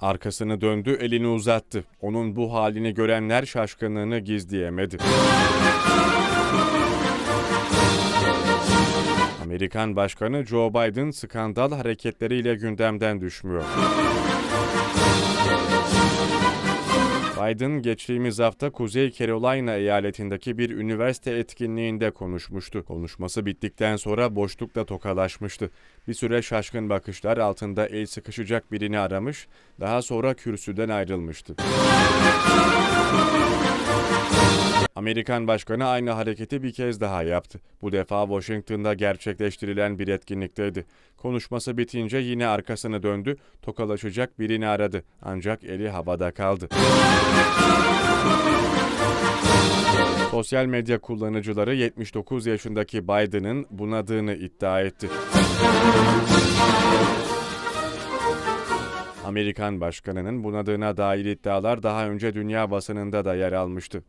Arkasını döndü, elini uzattı. Onun bu halini görenler şaşkınlığını gizleyemedi. Amerikan Başkanı Joe Biden skandal hareketleriyle gündemden düşmüyor. Biden geçtiğimiz hafta Kuzey Carolina eyaletindeki bir üniversite etkinliğinde konuşmuştu. Konuşması bittikten sonra boşlukla tokalaşmıştı. Bir süre şaşkın bakışlar altında el sıkışacak birini aramış, daha sonra kürsüden ayrılmıştı. Amerikan Başkanı aynı hareketi bir kez daha yaptı. Bu defa Washington'da gerçekleştirilen bir etkinlikteydi. Konuşması bitince yine arkasını döndü, tokalaşacak birini aradı. Ancak eli havada kaldı. Sosyal medya kullanıcıları 79 yaşındaki Biden'ın bunadığını iddia etti. Amerikan başkanının bunadığına dair iddialar daha önce dünya basınında da yer almıştı.